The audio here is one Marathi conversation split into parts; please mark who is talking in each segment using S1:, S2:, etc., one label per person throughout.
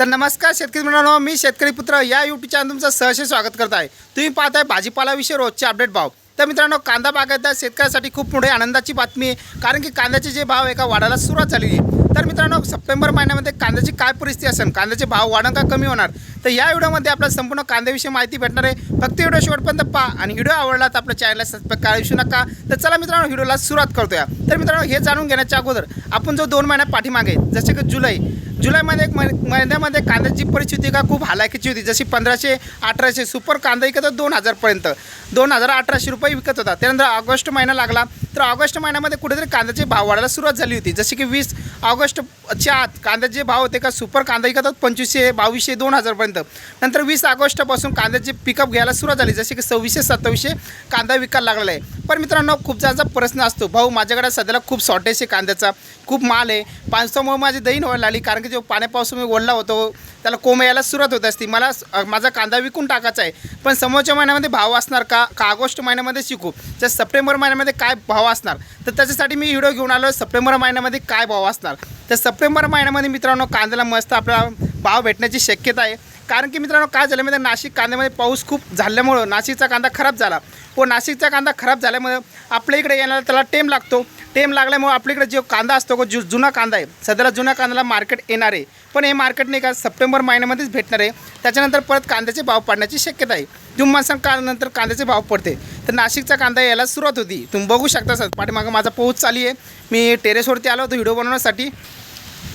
S1: तर नमस्कार शेतकरी मित्रांनो मी शेतकरी पुत्र या यूट्यूब चॅनल तुमचं सहर्ष स्वागत करत आहे. तुम्ही पाहताय भाजीपालाविषयी रोजचे अपडेट भाव. तर मित्रांनो कांदा बागायतदार शेतकऱ्यासाठी खूप मोठी आनंदाची बातमी आहे कारण की कांद्याचे जे भाव एका वाढायला सुरुवात झालेली आहे. तर मित्रांनो सप्टेंबर महिन्यामध्ये कांद्याची काय परिस्थिती असेल कांद्याचे भाव वाढण का कमी होणार? तर या व्हिडिओमध्ये आपल्याला संपूर्ण कांद्याविषयी माहिती भेटणार आहे. फक्त व्हिडिओ शेवटपर्यंत पहा आणि व्हिडिओ आवडला तर आपल्या चॅनलला सबस्क्राईब करायला विसरू नका. तर चला मित्रांनो व्हिडिओला सुरुवात करतोया. तर मित्रांनो हे जाणून घेण्याच्या अगोदर आपण जो दोन महिन्या पाठीमागे जसे की जुलै जुलैमध्ये एक महि- महिन्यामध्ये कांद्याची परिस्थिती का खूप हालाकीची होती. जशी पंधराशे अठराशे सुपर कांदा विकत होता दोन हजारपर्यंत दोन हजार अठराशे रुपये विकत होता. त्यानंतर ऑगस्ट महिना लागला. तर ऑगस्ट महिन्यामध्ये कुठेतरी कांद्याचे भाव वाढायला सुरुवात झाली होती. जसे की वीस ऑगस्टच्या आत कांद्याचे भाव होते का सुपर कांदा विकत होता पंचवीसशे बावीसशे दोन हजारपर्यंत नंतर वीस ऑगस्टपासून कांद्याचे पिकअप घ्यायला सुरुवात झाली. जसे की सव्वीसशे सत्तावीसशे कांदा विकायला लागला आहे पण मित्रांनो खूप जणांचा प्रश्न असतो. भाऊ माझ्याकडे सध्याला खूप शॉर्टेज आहे कांद्याचा. खूप माल आहे. पावसामुळे माझी दहीन व्हायला लागली. कारण की जो पाण्यापासून मी ओढला होतो त्याला कोंब यायला सुरुवात होत असते. मला माझा कांदा विकून टाकायचा आहे. पण समोरच्या महिन्यामध्ये भाव असणार का? का ऑगस्ट महिन्यामध्ये शिकू? तर सप्टेंबर महिन्यामध्ये काय भाव असणार? तर त्याच्यासाठी मी व्हिडिओ घेऊन आलो. सप्टेंबर महिन्यामध्ये काय भाव असणार? तर सप्टेंबर महिन्यामध्ये मित्रांनो कांद्याला मस्त आपला भाव भेटण्याची शक्यता आहे. कारण की मित्रांनो काय झालं म्हणजे नाशिक कांद्यामध्ये पाऊस खूप झाल्यामुळं नाशिकचा कांदा खराब झाला. व नाशिकचा कांदा खराब झाल्यामुळे आपल्या इकडे येण्याला त्याला टेम लागतो. टेम लागल्यामुळे आपल्या इकडे जो कांदा असतो जो जु जुना कांदा आहे. सध्याला जुन्या कांद्याला मार्केट येणार आहे. पण हे मार्केट नाही का सप्टेंबर महिन्यामध्येच भेटणार आहे. त्याच्यानंतर परत कांद्याचे भाव पडण्याची शक्यता आहे. जून मासां का नंतर कांद्याचे भाव पडते. तर नाशिकचा कांदा यायला सुरुवात होती. तुम्ही बघू शकता सर. पाठीमागं माझा पोहोच चालू आहे. मी टेरेसवरती आलो होतो व्हिडिओ बनवण्यासाठी.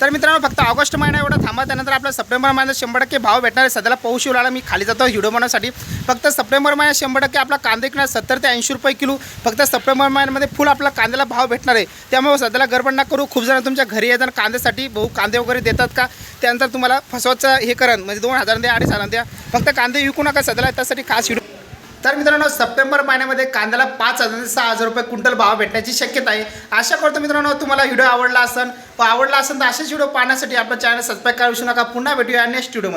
S1: तर मित्रांनो फक्त ऑगस्ट महिना एवढा थांबा त्यानंतर आपल्या सप्टेंबर महिन्यात शंभर टक्के भाव भेटणार आहे सध्याला पाऊस येऊ लागला मी खाली जातो व्हिडिओ बनवण्यासाठी. फक्त सप्टेंबर महिन्यात शंभर टक्के आपला कांदे किंवा सत्तर ते ऐंशी रुपये किलो फक्त सप्टेंबर महिन्यामध्ये फुल आपला कांद्याला भाव भेटणार आहे. त्यामुळे सध्याला गडबड ना करू खूप जण तुमच्या घरी येतात कांद्यासाठी भाऊ कांदे वगैरे देतात का? त्यानंतर तुम्हाला फसवाचं हे करण म्हणजे दोन हजार द्या अडीच हजार द्या फक्त कांदे विकू नका सध्याला त्यासाठी खास व्हिडिओ तर मित्रांनो सप्टेंबर महिन्यामध्ये कांद्याला पाच हजार ते सहा हजार रुपये क्विंटल भाव भेटण्याची शक्यता आहे. आशा करतो मित्रांनो तुम्हाला व्हिडिओ आवडला असेल. व आवडला असेल तर असेच व्हिडिओ पाहण्यासाठी आपल्या चॅनल सबस्क्राईब करू नका. पुन्हा भेटूया नेक्स्ट व्हिडिओमध्ये